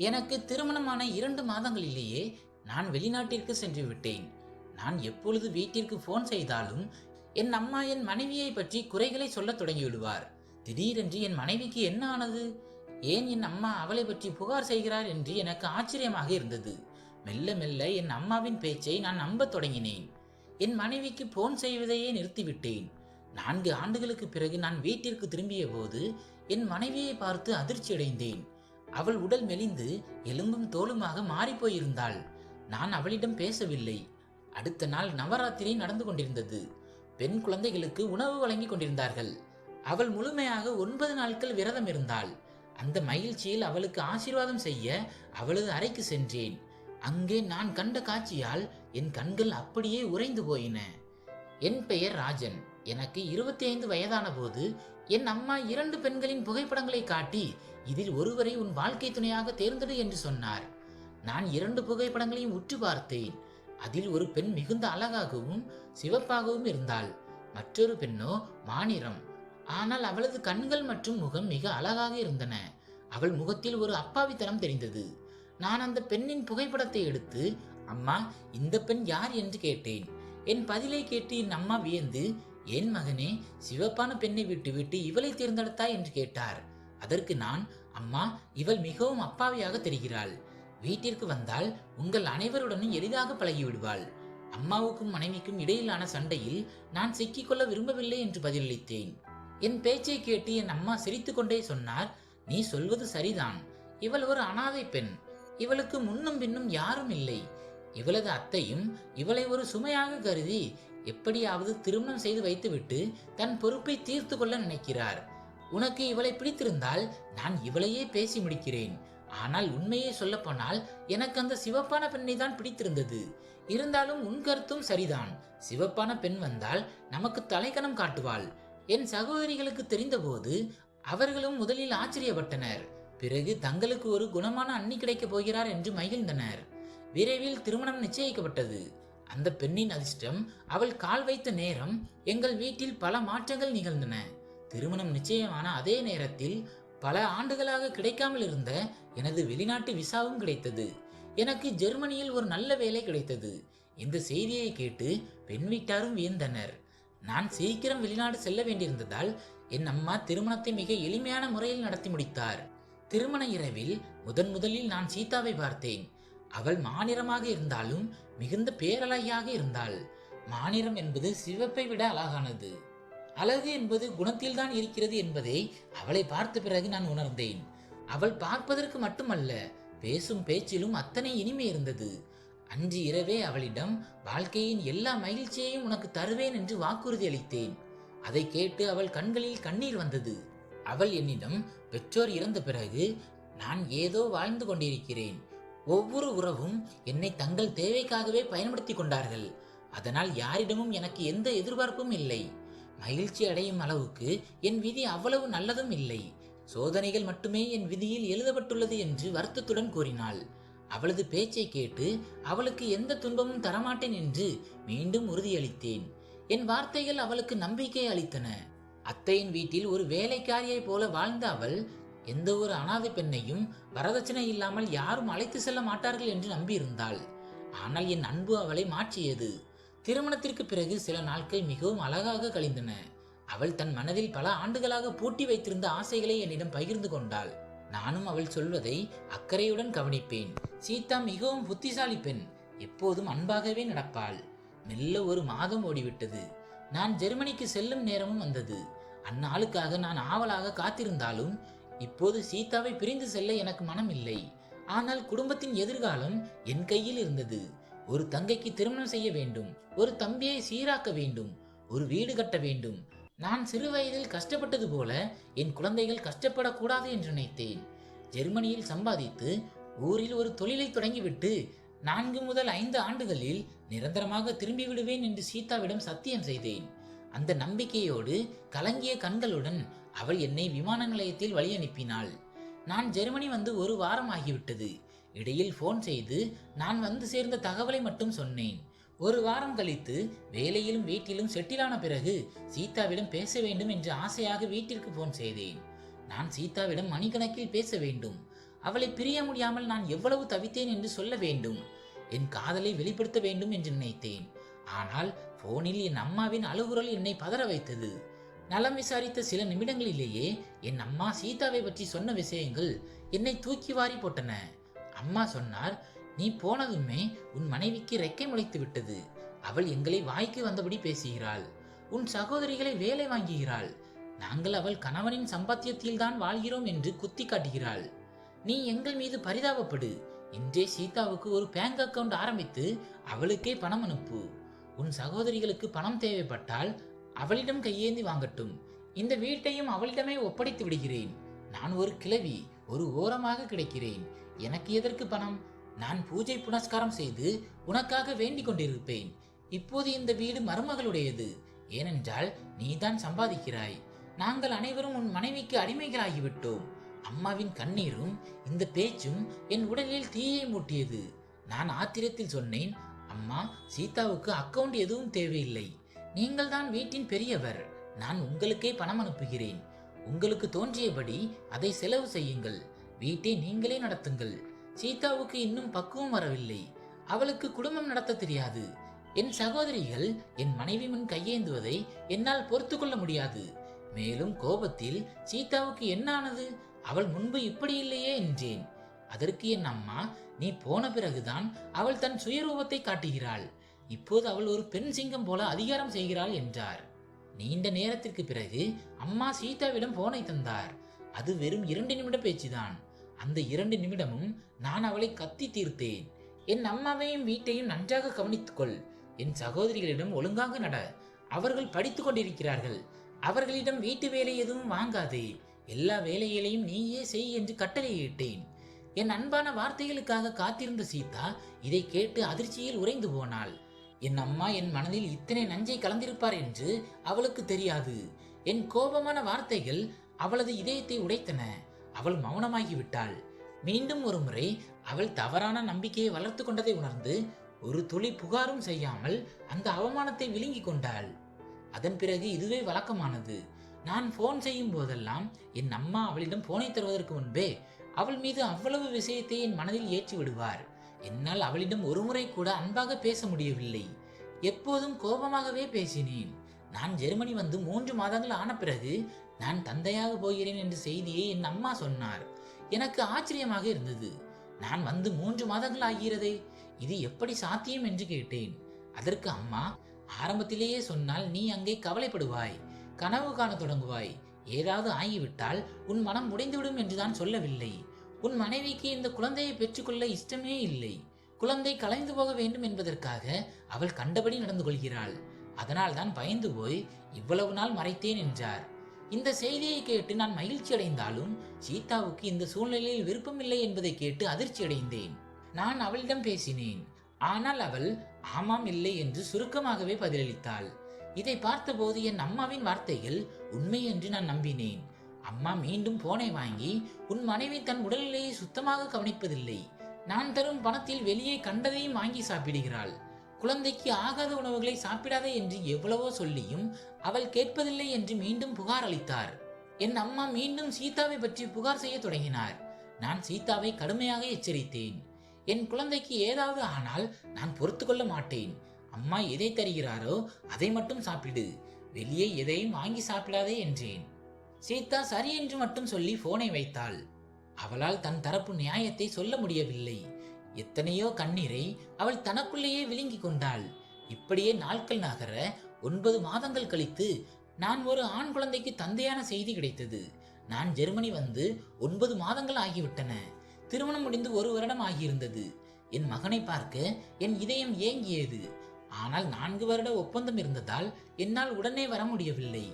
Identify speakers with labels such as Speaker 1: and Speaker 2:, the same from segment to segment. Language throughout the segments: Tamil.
Speaker 1: எனக்கு திருமணமான இரண்டு மாதங்களிலேயே நான் வெளிநாட்டிற்கு சென்று விட்டேன். நான் எப்பொழுது வீட்டிற்கு ஃபோன் செய்தாலும் என் அம்மா என் மனைவியை பற்றி குறைகளை சொல்லத் தொடங்கிவிடுவார். திடீரென்று என் மனைவிக்கு என்ன ஆனது? ஏன் என் அம்மா அவளை பற்றி புகார் செய்கிறார் என்று எனக்கு ஆச்சரியமாக இருந்தது. மெல்ல மெல்ல என் அம்மாவின் பேச்சை நான் நம்பத் தொடங்கினேன். என் மனைவிக்கு போன் செய்வதையே நிறுத்திவிட்டேன். நான்கு ஆண்டுகளுக்கு பிறகு நான் வீட்டிற்கு திரும்பிய போது என் மனைவியை பார்த்து அதிர்ச்சியடைந்தேன். அவள் உடல் மெலிந்து எலும்பும் தோலுமாக மாறிப்போயிருந்தாள். நான் அவளிடம் பேசவில்லை. அடுத்த நாள் நவராத்திரி நடந்து கொண்டிருந்தது. பெண் குழந்தைகளுக்கு உணவு வழங்கி கொண்டிருந்தார்கள். அவள் முழுமையாக ஒன்பது நாட்கள் விரதம் இருந்தாள். அந்த மகிழ்ச்சியில் அவளுக்கு ஆசீர்வாதம் செய்ய அவளது அறைக்கு சென்றேன். அங்கே நான் கண்ட காட்சியால் என் கண்கள் அப்படியே உறைந்து போயின. என் பெயர் ராஜன். எனக்கு இருபத்தி ஐந்து வயதான போது என் அம்மா இரண்டு பெண்களின் புகைப்படங்களை காட்டி இதில் ஒருவரை உன் வாழ்க்கை துணையாக தேர்ந்தெடு என்று சொன்னார். நான் இரண்டு புகைப்படங்களையும் உற்று பார்த்தேன். அதில் ஒரு பெண் மிகுந்த அழகாகவும் சிவப்பாகவும் இருந்தாள். மற்றொரு பெண்ணோ மாநிறம் ஆனால் அவளது கண்கள் மற்றும் முகம் மிக அழகாக இருந்தன. அவள் முகத்தில் ஒரு அப்பாவித்தனம் தெரிந்தது. நான் அந்த பெண்ணின் புகைப்படத்தை எடுத்து அம்மா இந்த பெண் யார்? என்று கேட்டேன். என் பதிலை கேட்டு என் அம்மா வியந்து ஏன் மகனே சிவப்பான பெண்ணை விட்டுவிட்டு இவளை தேர்ந்தெடுத்தாய் என்று கேட்டார். அதற்கு நான் அம்மா இவள் மிகவும் அப்பாவியாக தெரிகிறாள். வீட்டிற்கு வந்தால் உங்கள் அனைவருடனும் எளிதாக பழகிவிடுவாள். அம்மாவுக்கும் மனைவிக்கும் இடையிலான சண்டையில் நான் சிக்கிக்கொள்ள விரும்பவில்லை என்று பதிலளித்தேன். என் பேச்சை கேட்டு என் அம்மா சிரித்துக்கொண்டே சொன்னார் நீ சொல்வது சரிதான். இவள் ஒரு அனாதை பெண். இவளுக்கு முன்னும் பின்னும் யாரும் இல்லை. இவளது அத்தையும் இவளை ஒரு சுமையாக கருதி எப்படியாவது திருமணம் செய்து வைத்துவிட்டு தன் பொறுப்பை தீர்த்து கொள்ள நினைக்கிறார். உனக்கு இவளை பிடித்திருந்தால் நான் இவளையே பேசி முடிக்கிறேன். ஆனால் உண்மையை சொல்லப்போனால் எனக்கு அந்த சிவப்பான பெண்ணை தான் பிடித்திருந்தது. இருந்தாலும் உன் கருத்தும் சரிதான். சிவப்பான பெண் வந்தால் நமக்கு தலைக்கணம் காட்டுவாள். என் சகோதரிகளுக்கு தெரிந்தபோது அவர்களும் முதலில் ஆச்சரியப்பட்டனர். பிறகு தங்களுக்கு ஒரு குணமான அண்ணி கிடைக்கப் போகிறார் என்று மகிழ்ந்தனர். விரைவில் திருமணம் நிச்சயிக்கப்பட்டது. அந்த பெண்ணின் அதிர்ஷ்டம் அவள் கால் வைத்த நேரம் எங்கள் வீட்டில் பல மாற்றங்கள் நிகழ்ந்தன. திருமணம் நிச்சயமான அதே நேரத்தில் பல ஆண்டுகளாக கிடைக்காமல் இருந்த எனது வெளிநாட்டு விசாவும் கிடைத்தது. எனக்கு ஜெர்மனியில் ஒரு நல்ல வேலை கிடைத்தது. இந்த செய்தியை கேட்டு பெண் வீட்டாரும் வியந்தனர். நான் சீக்கிரம் வெளிநாடு செல்ல வேண்டியிருந்ததால் என் அம்மா திருமணத்தை மிக எளிமையான முறையில் நடத்தி முடித்தார். திருமண இரவில் முதன் முதலில் நான் சீதாவை பார்த்தேன். அவள் மாநிறமாக இருந்தாலும் மிகுந்த பேரழகியாக இருந்தாள். மாநிறம் என்பது சிவப்பை விட அழகானது. அழகு என்பது குணத்தில்தான் இருக்கிறது என்பதை அவளை பார்த்த பிறகு நான் உணர்ந்தேன். அவள் பார்ப்பதற்கு மட்டுமல்ல பேசும் பேச்சிலும் அத்தனை இனிமை இருந்தது. அன்று இரவே அவளிடம் வாழ்க்கையின் எல்லா மகிழ்ச்சியையும் உனக்கு தருவேன் என்று வாக்குறுதி அளித்தேன். அதை கேட்டு அவள் கண்களில் கண்ணீர் வந்தது. அவள் என்னிடம் பெற்றோர் இறந்த பிறகு நான் ஏதோ வாழ்ந்து கொண்டிருக்கிறேன். ஒவ்வொரு உறவும் என்னை தங்கள் தேவைக்காகவே பயன்படுத்தி கொண்டார்கள். அதனால் யாரிடமும் எனக்கு எந்த எதிர்பார்ப்பும் இல்லை. மகிழ்ச்சி அடையும் அளவுக்கு என் விதி அவ்வளவு நல்லதும் இல்லை. சோதனைகள் மட்டுமே என் விதியில் எழுதப்பட்டுள்ளது என்று வருத்தத்துடன் கூறினாள். அவளது பேச்சை கேட்டு அவளுக்கு எந்த துன்பமும் தரமாட்டேன் என்று மீண்டும் உறுதியளித்தேன். என் வார்த்தைகள் அவளுக்கு நம்பிக்கை அளித்தன. அத்தையின் வீட்டில் ஒரு வேலைக்காரியை போல வாழ்ந்த அவள் எந்த ஒரு அனாதை பெண்ணையும் வரதட்சணை இல்லாமல் யாரும் அழைத்து செல்ல மாட்டார்கள் என்று நம்பியிருந்தாள். ஆனால் என் அன்பு அவளை மாற்றியது. திருமணத்திற்கு பிறகு சில நாட்கள் மிகவும் அழகாக கழிந்தன. அவள் தன் மனதில் பல ஆண்டுகளாக பூட்டி வைத்திருந்த ஆசைகளை என்னிடம் பகிர்ந்து கொண்டாள். நானும் அவள் சொல்வதை அக்கறையுடன் கவனிப்பேன். சீதா மிகவும் புத்திசாலி பெண். எப்போதும் அன்பாகவே நடப்பாள். மெல்ல ஒரு மாதம் ஓடிவிட்டது. நான் ஜெர்மனிக்கு செல்லும் நேரமும் வந்தது. அந்நாளுக்காக நான் ஆவலாக காத்திருந்தாலும் இப்போது சீதாவை பிரிந்து செல்ல எனக்கு மனம் இல்லை ஆனால் குடும்பத்தின் எதிர்காலம் என் கையில் இருந்தது. ஒரு தங்கைக்கு திருமணம் செய்ய வேண்டும். ஒரு தம்பியை சீராக்க வேண்டும். ஒரு வீடு கட்ட வேண்டும். நான் சிறு வயதில் கஷ்டப்பட்டது போல என் குழந்தைகள் கஷ்டப்படக்கூடாது என்று நினைத்தேன். ஜெர்மனியில் சம்பாதித்து ஊரில் ஒரு தொழிலை தொடங்கிவிட்டு நான்கு முதல் ஐந்து ஆண்டுகளில் நிரந்தரமாக திரும்பி விடுவேன் என்று சீதாவிடம் சத்தியம் செய்தேன். அந்த நம்பிக்கையோடு கலங்கிய கண்களுடன் அவள் என்னை விமான நிலையத்தில் வழி அனுப்பினாள். நான் ஜெர்மனி வந்து ஒரு வாரம் ஆகிவிட்டது இடையில் ஃபோன் செய்து நான் வந்து சேர்ந்த தகவலை மட்டும் சொன்னேன். ஒரு வாரம் கழித்து வேலையிலும் வீட்டிலும் செட்டிலான பிறகு சீதாவிடம் பேச வேண்டும் என்று ஆசையாக வீட்டிற்கு ஃபோன் செய்தேன். நான் சீதாவிடம் மணிக்கணக்கில் பேச வேண்டும். அவளை பிரிய முடியாமல் நான் எவ்வளவு தவித்தேன் என்று சொல்ல வேண்டும். என் காதலை வெளிப்படுத்த வேண்டும் என்று நினைத்தேன். ஆனால் போனில் என் அம்மாவின் அழுகுரல் என்னை பதற வைத்தது. நலம் விசாரித்த சில நிமிடங்களிலேயே என் அம்மா சீதாவை பற்றி சொன்ன விஷயங்கள் என்னை தூக்கி வாரி போட்டன. அம்மா சொன்னார் நீ போனதுமே உன் மனைவிக்கு ரெக்கை முளைத்து விட்டது. அவள் எங்களை வாய்க்கு வந்தபடி பேசுகிறாள். உன் சகோதரிகளை வேலை வாங்குகிறாள். நாங்கள் அவள் கணவனின் சம்பாத்தியத்தில் தான் வாழ்கிறோம் என்று குத்தி காட்டுகிறாள். நீ எங்கள் மீது பரிதாபப்படு இன்றே சீதாவுக்கு ஒரு பேங்க் அக்கவுண்ட் ஆரம்பித்து அவளுக்கே பணம் அனுப்பு. உன் சகோதரிகளுக்கு பணம் தேவைப்பட்டால் அவளிடம் கையேந்தி வாங்கட்டும். இந்த வீட்டையும் அவளிடமே ஒப்படைத்து விடுகிறேன். நான் ஒரு கிழவி ஒரு ஓரமாக கிடைக்கிறேன். எனக்கு எதற்கு பணம்? நான் பூஜை புனஸ்காரம் செய்து உனக்காக வேண்டிக் கொண்டிருப்பேன். இப்போது இந்த வீடு மருமகளுடையது. ஏனென்றால் நீதான் சம்பாதிக்கிறாய். நாங்கள் அனைவரும் உன் மனைவிக்கு அடிமைகளாகிவிட்டோம். அம்மாவின் கண்ணீரும் இந்த பேச்சும் என் உடலில் தீயை மூட்டியது. நான் ஆத்திரத்தில் சொன்னேன் அம்மா சீதாவுக்கு அக்கவுண்ட் எதுவும் தேவையில்லை. நீங்கள் தான் வீட்டின் பெரியவர். நான் உங்களுக்கே பணம் அனுப்புகிறேன். உங்களுக்கு தோன்றியபடி அதை செலவு செய்யுங்கள். வீட்டை நீங்களே நடத்துங்கள். சீதாவுக்கு இன்னும் பக்குவம் வரவில்லை. அவளுக்கு குடும்பம் நடத்த தெரியாது. என் சகோதரிகள் என் மனைவி முன் கையேந்துவதை என்னால் பொறுத்து கொள்ள முடியாது. மேலும் கோபத்தில் சீதாவுக்கு என்ன ஆனது அவள் முன்பு இப்படி இல்லையே என்றேன். அதற்கு என் அம்மா நீ போன பிறகுதான் அவள் தன் சுயரூபத்தை காட்டுகிறாள். இப்போது அவள் ஒரு பெண் சிங்கம் போல அதிகாரம் செய்கிறாள் என்றார். நீண்ட நேரத்திற்கு பிறகு அம்மா சீதாவிடம் போனை தந்தார். அது வெறும் இரண்டு நிமிட பேச்சுதான். அந்த இரண்டு நிமிடமும் நான் அவளை கத்தி தீர்த்தேன். என் அம்மாவையும் வீட்டையும் நன்றாக கவனித்துக்கொள். என் சகோதரிகளிடம் ஒழுங்காக நட. அவர்கள் படித்துக் கொண்டிருக்கிறார்கள். அவர்களிடம் வீட்டு வேலை எதுவும் வாங்காதே. எல்லா வேலைகளையும் நீயே செய் என்று கட்டளையிட்டேன். என் அன்பான வார்த்தைகளுக்காக காத்திருந்த சீதா இதை கேட்டு அதிர்ச்சியில் உறைந்து போனாள். என் அம்மா என் மனதில் இத்தனை நஞ்சை கலந்திருப்பார் என்று அவளுக்கு தெரியாது. என் கோபமான வார்த்தைகள் அவளது இதயத்தை உடைத்தன. அவள் மௌனமாகி விட்டாள் மீண்டும் ஒரு முறை அவள் தவறான நம்பிக்கையை வளர்த்து கொண்டதை உணர்ந்து ஒரு துளி புகாரும் செய்யாமல் அந்த அவமானத்தை விழுங்கிக் கொண்டாள். அதன் பிறகு இதுவே வழக்கமானது. நான் போன் செய்யும் போதெல்லாம் என் அம்மா அவளிடம் போனை தருவதற்கு முன்பே அவள் மீது அவ்வளவு விஷயத்தை என் மனதில் ஏற்றி விடுவார். என்னால் அவளிடம் ஒருமுறை கூட அன்பாக பேச முடியவில்லை. எப்போதும் கோபமாகவே பேசினேன். நான் ஜெர்மனி வந்து மூன்று மாதங்கள் ஆன பிறகு நான் தந்தையாக போகிறேன் என்ற செய்தியை என் அம்மா சொன்னார். எனக்கு ஆச்சரியமாக இருந்தது. நான் வந்து மூன்று மாதங்கள் ஆகிறதே இது எப்படி சாத்தியம் என்று கேட்டேன். அதற்கு அம்மா ஆரம்பத்திலேயே சொன்னால் நீ அங்கே கவலைப்படுவாய் கனவு காண தொடங்குவாய் ஏதாவது ஆகிவிட்டால் உன் மனம் உடைந்துவிடும் என்றுதான் சொல்லவில்லை. உன் மனைவிக்கு இந்த குழந்தையை பெற்றுக்கொள்ள இஷ்டமே இல்லை. குழந்தை கலைந்து போக வேண்டும் என்பதற்காக அவள் கண்டபடி நடந்து கொள்கிறாள். அதனால் தான் பயந்து போய் இவ்வளவு நாள் மறைத்தேன் என்றார். இந்த செய்தியை கேட்டு நான் மகிழ்ச்சி அடைந்தாலும் சீதாவுக்கு இந்த சூழ்நிலையில் விருப்பமில்லை என்பதை கேட்டு அதிர்ச்சி அடைந்தேன். நான் அவளிடம் பேசினேன். ஆனால் அவள் ஆமாம் இல்லை என்று சுருக்கமாகவே பதிலளித்தாள். இதை பார்த்தபோது என் அம்மாவின் வார்த்தைகள் உண்மை என்று நான் நம்பினேன். அம்மா மீண்டும் போனை வாங்கி உன் மனைவி தன் உடல்நிலையை சுத்தமாக கவனிப்பதில்லை. நான் தரும் பணத்தில் வெளியே கண்டதையும் வாங்கி சாப்பிடுகிறாள். குழந்தைக்கு ஆகாத உணவுகளை சாப்பிடாதே என்று எவ்வளவோ சொல்லியும் அவள் கேட்பதில்லை என்று மீண்டும் புகார் அளித்தார். என் அம்மா மீண்டும் சீதாவை பற்றி புகார் செய்ய தொடங்கினார். நான் சீதாவை கடுமையாக எச்சரித்தேன். என் குழந்தைக்கு ஏதாவது ஆனால் நான் பொறுத்து கொள்ள மாட்டேன். அம்மா எதை தருகிறாரோ அதை மட்டும் சாப்பிடு. வெளியே எதையும் வாங்கி சாப்பிடாதே என்றேன். சீதா சரி என்று மட்டும் சொல்லி போனை வைத்தாள். அவளால் தன் தரப்பு நியாயத்தை சொல்ல முடியவில்லை. எத்தனையோ கண்ணீரை அவள் தனக்குள்ளேயே விழுங்கிக் கொண்டாள். இப்படியே நாட்கள் நகர ஒன்பது மாதங்கள் கழித்து நான் ஒரு ஆண் குழந்தைக்கு தந்தையான செய்தி கிடைத்தது. நான் ஜெர்மனி வந்து ஒன்பது மாதங்கள் ஆகிவிட்டன. திருமணம் முடிந்து ஒரு வருடம் ஆகியிருந்தது. என் மகனை பார்க்க என் இதயம் ஏங்கியது. ஆனால் நான்கு வருட ஒப்பந்தம் இருந்ததால் என்னால் உடனே வர முடியவில்லை.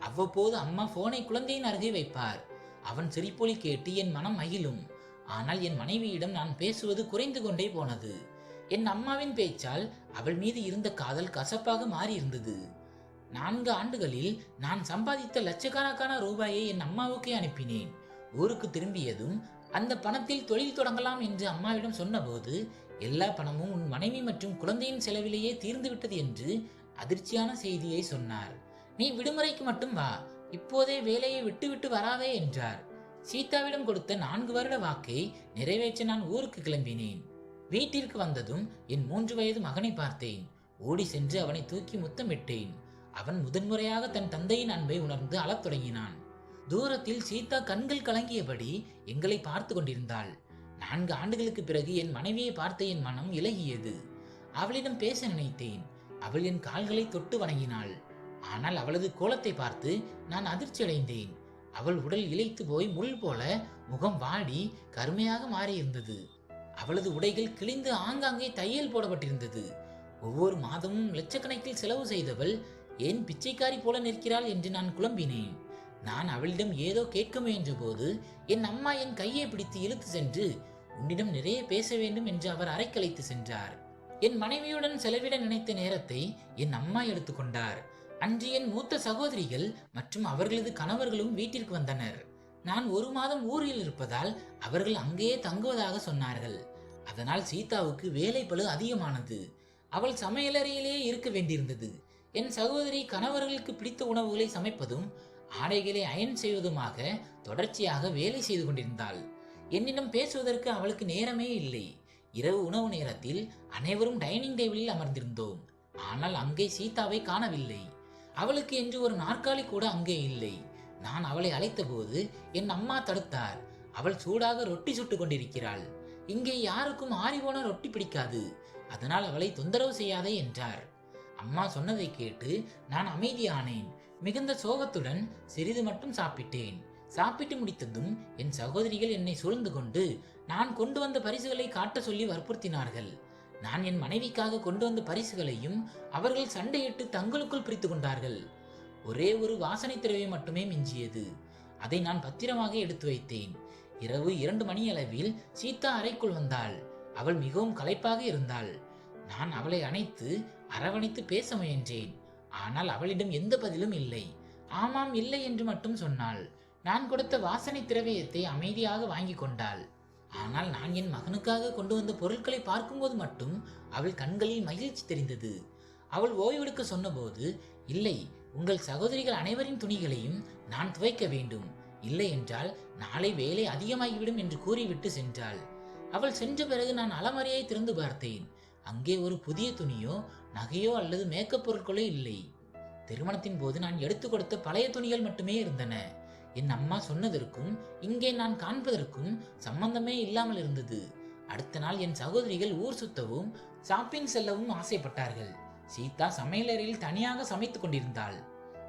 Speaker 1: அவ்வப்போது அம்மா போனை குழந்தையின் அருகே வைப்பார். அவன் சிரிப்பொலி கேட்டு என் மனம் மகிழும். ஆனால் என் மனைவியிடம் நான் பேசுவது குறைந்து கொண்டே போனது. என் அம்மாவின் பேச்சால் அவள் மீது இருந்த காதல் கசப்பாக மாறியிருந்தது. நான்கு ஆண்டுகளில் நான் சம்பாதித்த லட்சக்கணக்கான ரூபாயை என் அம்மாவுக்கே அனுப்பினேன். ஊருக்கு திரும்பியதும் அந்த பணத்தில் தொழில் தொடங்கலாம் என்று அம்மாவிடம் சொன்னபோது எல்லா பணமும் உன் மனைவி மற்றும் குழந்தையின் செலவிலேயே தீர்ந்துவிட்டது என்று அதிர்ச்சியான செய்தியை சொன்னார். நீ விடுமுறைக்கு மட்டும் வா. இப்போதே வேலையை விட்டுவிட்டு வராதே என்றார். சீதாவிடம் கொடுத்த நான்கு வருட வாக்கை நிறைவேற்ற நான் ஊருக்கு கிளம்பினேன். வீட்டிற்கு வந்ததும் என் மூன்று வயது மகனை பார்த்தேன். ஓடி சென்று அவனை தூக்கி முத்தமிட்டேன். அவன் முதன்முறையாக தன் தந்தையின் அன்பை உணர்ந்து அழத் தொடங்கினான். தூரத்தில் சீதா கண்கள் கலங்கியபடி எங்களை பார்த்து கொண்டிருந்தாள். நான்கு ஆண்டுகளுக்கு பிறகு என் மனைவியை பார்த்த என் மனம் இலகியது. அவளிடம் பேச நினைத்தேன். அவள் என் கால்களை தொட்டு வணங்கினாள். ஆனால் அவளது கோலத்தை பார்த்து நான் அதிர்ச்சி அடைந்தேன். அவள் உடல் இழைத்து போய் முள் போல முகம் வாடி கருமையாக மாறியிருந்தது. அவளது உடைகள் கிழிந்து ஆங்காங்கே தையல் போடப்பட்டிருந்தது. ஒவ்வொரு மாதமும் லட்சக்கணக்கில் செலவு செய்தவள் ஏன் பிச்சைக்காரி போல நிற்கிறாள் என்று நான் குழம்பினேன். நான் அவளிடம் ஏதோ கேட்க முயன்றபோது என் அம்மா என் கையை பிடித்து இழுத்து சென்று உன்னிடம் நிறைய பேச வேண்டும் என்று அவர் அரைக்கலைத்து சென்றார். என் மனைவியுடன் செலவிட நினைத்த நேரத்தை என் அம்மா எடுத்துக்கொண்டார். அன்று என் மூத்த சகோதரிகள் மற்றும் அவர்களது கணவர்களும் வீட்டிற்கு வந்தனர். நான் ஒரு மாதம் ஊரில் இருப்பதால் அவர்கள் அங்கேயே தங்குவதாக சொன்னார்கள். அதனால் சீதாவுக்கு வேலை பழு அதிகமானது. அவள் சமையலறையிலேயே இருக்க வேண்டியிருந்தது. என் சகோதரி கணவர்களுக்கு பிடித்த உணவுகளை சமைப்பதும் ஆடைகளை அயன் செய்வதுமாக தொடர்ச்சியாக வேலை செய்து கொண்டிருந்தாள். என்னிடம் பேசுவதற்கு அவளுக்கு நேரமே இல்லை. இரவு உணவு நேரத்தில் அனைவரும் டைனிங் டேபிளில் அமர்ந்திருந்தோம். ஆனால் அங்கே சீதாவை காணவில்லை. அவளுக்கு என்று ஒரு நாற்காலி கூட அங்கே இல்லை. நான் அவளை அழைத்தபோது என் அம்மா தடுத்தார். அவள் சூடாக ரொட்டி சுட்டு கொண்டிருக்கிறாள். இங்கே யாருக்கும் ஆறிபோன ரொட்டி பிடிக்காது. அதனால் அவளை தொந்தரவு செய்யாதே என்றார். அம்மா சொன்னதை கேட்டு நான் அமைதியானேன். மிகுந்த சோகத்துடன் சிறிது மட்டும் சாப்பிட்டேன். சாப்பிட்டு முடித்ததும் என் சகோதரிகள் என்னை சூழ்ந்து கொண்டு நான் கொண்டு வந்த பரிசுகளை காட்ட சொல்லி வற்புறுத்தினார்கள். நான் என் மனைவிக்காக கொண்டு வந்த பரிசுகளையும் அவர்கள் சண்டையிட்டு தங்களுக்குள் பிரித்து கொண்டார்கள். ஒரே ஒரு வாசனை திரவியம் மட்டுமே மிஞ்சியது. அதை நான் பத்திரமாக எடுத்து வைத்தேன். இரவு இரண்டு மணி அளவில் சீதா அறைக்குள் வந்தாள். அவள் மிகவும் களைப்பாக இருந்தாள். நான் அவளை அணைத்து அரவணைத்து பேச முயன்றேன். ஆனால் அவளிடம் எந்த பதிலும் இல்லை. ஆமாம் இல்லை என்று மட்டும் சொன்னாள். நான் கொடுத்த வாசனை திரவியத்தை அமைதியாக வாங்கி கொண்டாள். ஆனால் நான் என் மகனுக்காக கொண்டு வந்த பொருட்களை பார்க்கும்போது மட்டும் அவள் கண்களில் மகிழ்ச்சி தெரிந்தது. அவள் ஓய்வெடுக்க சொன்னபோது இல்லை உங்கள் சகோதரிகள் அனைவரின் துணிகளையும் நான் துவைக்க வேண்டும். இல்லை என்றால் நாளை வேலை அதிகமாகிவிடும் என்று கூறிவிட்டு சென்றாள். அவள் சென்ற பிறகு நான் அலமறையை திறந்து பார்த்தேன். அங்கே ஒரு புதிய துணியோ நகையோ அல்லது மேக்கப் பொருட்களோ இல்லை. திருமணத்தின் போது நான் எடுத்து கொடுத்த பழைய துணிகள் மட்டுமே இருந்தன. என் அம்மா சொன்னதற்கும் இங்கே நான் காண்பதற்கும் சம்பந்தமே இல்லாமல் இருந்தது. அடுத்த நாள் என் சகோதரிகள் ஊர் சுத்தவும் ஷாப்பிங் செல்லவும் ஆசைப்பட்டார்கள். சீதா சமையலறையில் தனியாக சமைத்துக் கொண்டிருந்தாள்.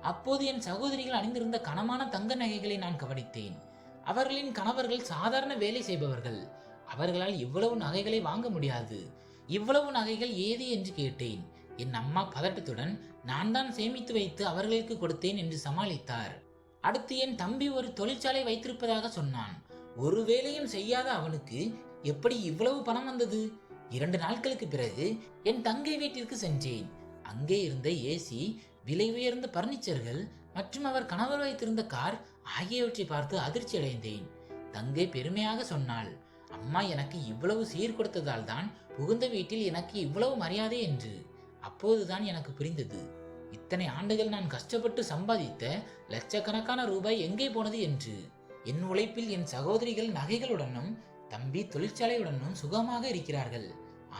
Speaker 1: அப்போது என் சகோதரிகள் அணிந்திருந்த கனமான தங்க நகைகளை நான் கவனித்தேன். அவர்களின் கணவர்கள் சாதாரண வேலை செய்பவர்கள். அவர்களால் இவ்வளவு நகைகளை வாங்க முடியாது. இவ்வளவு நகைகள் ஏது என்று கேட்டேன். என் அம்மா பதட்டத்துடன் நான் தான் சேமித்து வைத்து அவர்களுக்கு கொடுத்தேன் என்று சமாளித்தார். அடுத்து என் தம்பி ஒரு தொழிற்சாலை வைத்திருப்பதாக சொன்னான். ஒரு வேலையும் செய்யாத அவனுக்கு எப்படி இவ்வளவு பணம் வந்தது? இரண்டு நாட்களுக்கு பிறகு என் தங்கை வீட்டிற்கு சென்றேன். அங்கே இருந்த ஏசி விலை உயர்ந்த பர்னிச்சர்கள் மற்றும் அவர் கணவர் வைத்திருந்த கார் ஆகியவற்றை பார்த்து அதிர்ச்சி அடைந்தேன். தங்கை பெருமையாக சொன்னாள் அம்மா எனக்கு இவ்வளவு சீர் கொடுத்ததால் தான் புகுந்த வீட்டில் எனக்கு இவ்வளவு மரியாதை என்று. அப்போதுதான் எனக்கு புரிந்தது. இத்தனை ஆண்டுகள் நான் கஷ்டப்பட்டு சம்பாதித்த லட்சக்கணக்கான ரூபாய் எங்கே போனது என்று? என் உழைப்பில் என் சகோதரிகள் நகைகளுடனும் தம்பி தொழிற்சாலையுடனும் சுகமாக இருக்கிறார்கள்.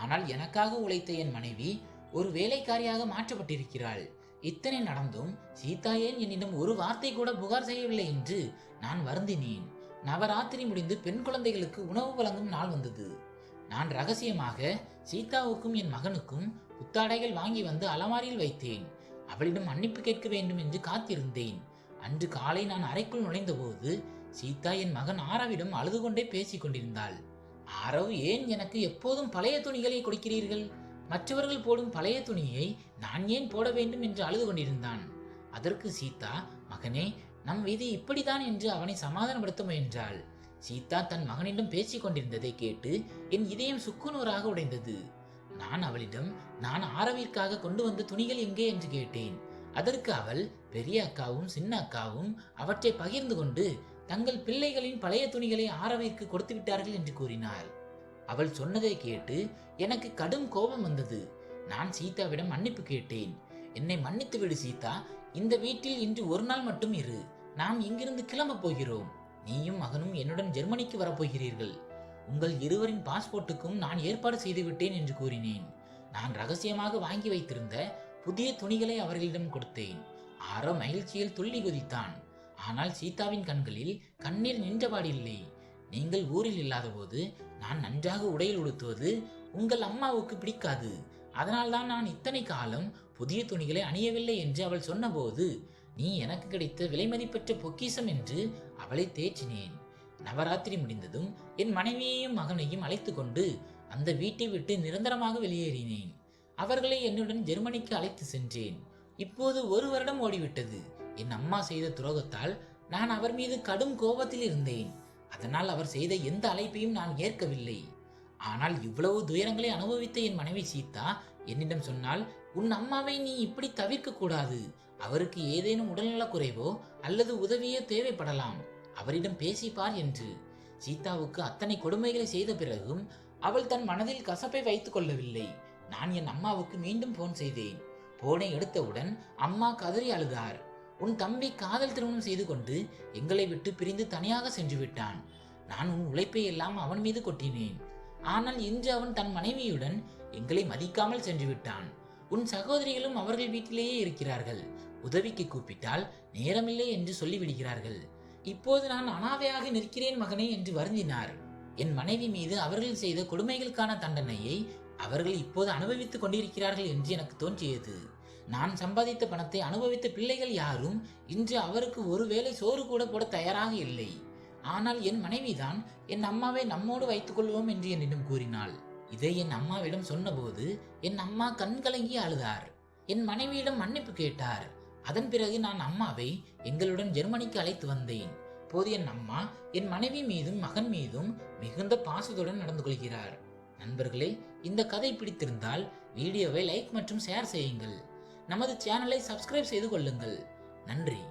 Speaker 1: ஆனால் எனக்காக உழைத்த என் மனைவி ஒரு வேலைக்காரியாக மாற்றப்பட்டிருக்கிறாள். இத்தனை நடந்தும் சீதா ஏன் என்னிடம் ஒரு வார்த்தை கூட புகார் செய்யவில்லை என்று நான் வருந்தினேன். நவராத்திரி முடிந்து பெண் குழந்தைகளுக்கு உணவு வழங்கும் நாள் வந்தது. நான் ரகசியமாக சீதாவுக்கும் என் மகனுக்கும் புத்தாடைகள் வாங்கி வந்து அலமாரியில் வைத்தேன். அவளிடம் மன்னிப்பு கேட்க வேண்டும் என்று காத்திருந்தேன். அன்று காலை நான் அறைக்குள் நுழைந்தபோது சீதா என் மகன் ஆரவிடம் அழுது கொண்டே பேசிக் கொண்டிருந்தாள். ஆரவ் ஏன் எனக்கு எப்போதும் பழைய துணிகளை கொடுக்கிறீர்கள்? மற்றவர்கள் போடும் பழைய துணியை நான் ஏன் போட வேண்டும் என்று அழுது கொண்டிருந்தான் அதற்கு சீதா மகனே நம் விதி இப்படிதான் என்று அவனை சமாதானப்படுத்த முயன்றாள். சீதா தன் மகனிடம் பேசிக் கொண்டிருந்ததை கேட்டு என் இதயம் சுக்குநூறாக உடைந்தது. நான் அவளிடம் நான் ஆரவிற்காக கொண்டு வந்த துணிகள் எங்கே? என்று கேட்டேன். அதற்கு அவள் பெரிய அக்காவும் சின்ன அக்காவும் அவற்றை பகிர்ந்து கொண்டு தங்கள் பிள்ளைகளின் பழைய துணிகளை ஆரவிற்கு கொடுத்து விட்டார்கள் என்று கூறினாள். அவள் சொன்னதை கேட்டு எனக்கு கடும் கோபம் வந்தது. நான் சீதாவிடம் மன்னிப்பு கேட்டேன். என்னை மன்னித்து விடு சீதா. இந்த வீட்டில் இன்று ஒரு நாள் மட்டும் இரு. நாம் இங்கிருந்து கிளம்ப போகிறோம். நீயும் மகனும் என்னுடன் ஜெர்மனிக்கு வரப்போகிறீர்கள் உங்கள் இருவரின் பாஸ்போர்ட்டுக்கும் நான் ஏற்பாடு செய்துவிட்டேன் என்று கூறினேன். நான் ரகசியமாக வாங்கி வைத்திருந்த புதிய துணிகளை அவர்களிடம் கொடுத்தேன். ஆரோ மகிழ்ச்சியில் துள்ளி குதித்தான். ஆனால் சீதாவின் கண்களில் கண்ணீர் நின்றபாடில்லை நீங்கள் ஊரில் இல்லாதபோது நான் நன்றாக உடையில் உடுத்துவது உங்கள் அம்மாவுக்கு பிடிக்காது. அதனால்தான் நான் இத்தனை காலம் புதிய துணிகளை அணியவில்லை என்று அவள் சொன்னபோது நீ எனக்கு கிடைத்த விலைமதிப்பற்ற பொக்கிஷம் என்று அவளை தேற்றினேன். நவராத்திரி முடிந்ததும் என் மனைவியையும் மகனையும் அழைத்து கொண்டு அந்த வீட்டை விட்டு நிரந்தரமாக வெளியேறினேன். அவர்களை என்னுடன் ஜெர்மனிக்கு அழைத்து சென்றேன். இப்போது ஒரு வருடம் ஓடிவிட்டது. என் அம்மா செய்த துரோகத்தால் நான் அவர் மீது கடும் கோபத்தில் இருந்தேன். அதனால் அவர் செய்த எந்த அழைப்பையும் நான் ஏற்கவில்லை. ஆனால் இவ்வளவு துயரங்களை அனுபவித்த என் மனைவி சீதா என்னிடம் சொன்னால் உன் அம்மாவை நீ இப்படி தவிர்க்க கூடாது அவருக்கு ஏதேனும் உடல்நலக் குறைவோ அல்லது உதவியோ தேவைப்படலாம். அவரிடம் பேசிப்பார் என்று. சீதாவுக்கு அத்தனை கொடுமைகளை செய்த பிறகும் அவள் தன் மனதில் கசப்பை வைத்துக் கொள்ளவில்லை. நான் என் அம்மாவுக்கு மீண்டும் போன் செய்தேன். போனை எடுத்தவுடன் அம்மா கதறி அழுதார். உன் தம்பி காதல் திருமணம் செய்து கொண்டு எங்களை விட்டு பிரிந்து தனியாக சென்று விட்டான். நான் உன் உழைப்பை எல்லாம் அவன் மீது கொட்டினேன். ஆனால் இன்று அவன் தன் மனைவியுடன் எங்களை மதிக்காமல் சென்று விட்டான். உன் சகோதரிகளும் அவர்கள் வீட்டிலேயே இருக்கிறார்கள். உதவிக்கு கூப்பிட்டால் நேரமில்லை என்று சொல்லிவிடுகிறார்கள். இப்போது நான் அனாதையாக நிற்கிறேன் மகனே என்று வருந்தினார். என் மனைவி மீது அவர்கள் செய்த கொடுமைகளுக்கான தண்டனையை அவர்கள் இப்போது அனுபவித்துக் கொண்டிருக்கிறார்கள் என்று எனக்கு தோன்றியது. நான் சம்பாதித்த பணத்தை அனுபவித்த பிள்ளைகள் யாரும் இன்று அவருக்கு ஒருவேளை சோறு கூட போட தயாராக இல்லை. ஆனால் என் மனைவிதான் என் அம்மாவை நம்மோடு வைத்துக் கொள்வோம் என்று என்னிடம் கூறினாள். இதை என் அம்மாவிடம் சொன்னபோது என் அம்மா கண்கலங்கி அழுதார். என் மனைவியிடம் மன்னிப்பு கேட்டார். அதன் பிறகு நான் அம்மாவை எங்களுடன் ஜெர்மனிக்கு அழைத்து வந்தேன். போது என் அம்மா என் மனைவி மீதும் மகன் மீதும் மிகுந்த பாசத்துடன் நடந்து கொள்கிறார். நண்பர்களே இந்த கதை பிடித்திருந்தால் வீடியோவை லைக் மற்றும் ஷேர் செய்யுங்கள். நமது சேனலை சப்ஸ்கிரைப் செய்து கொள்ளுங்கள். நன்றி.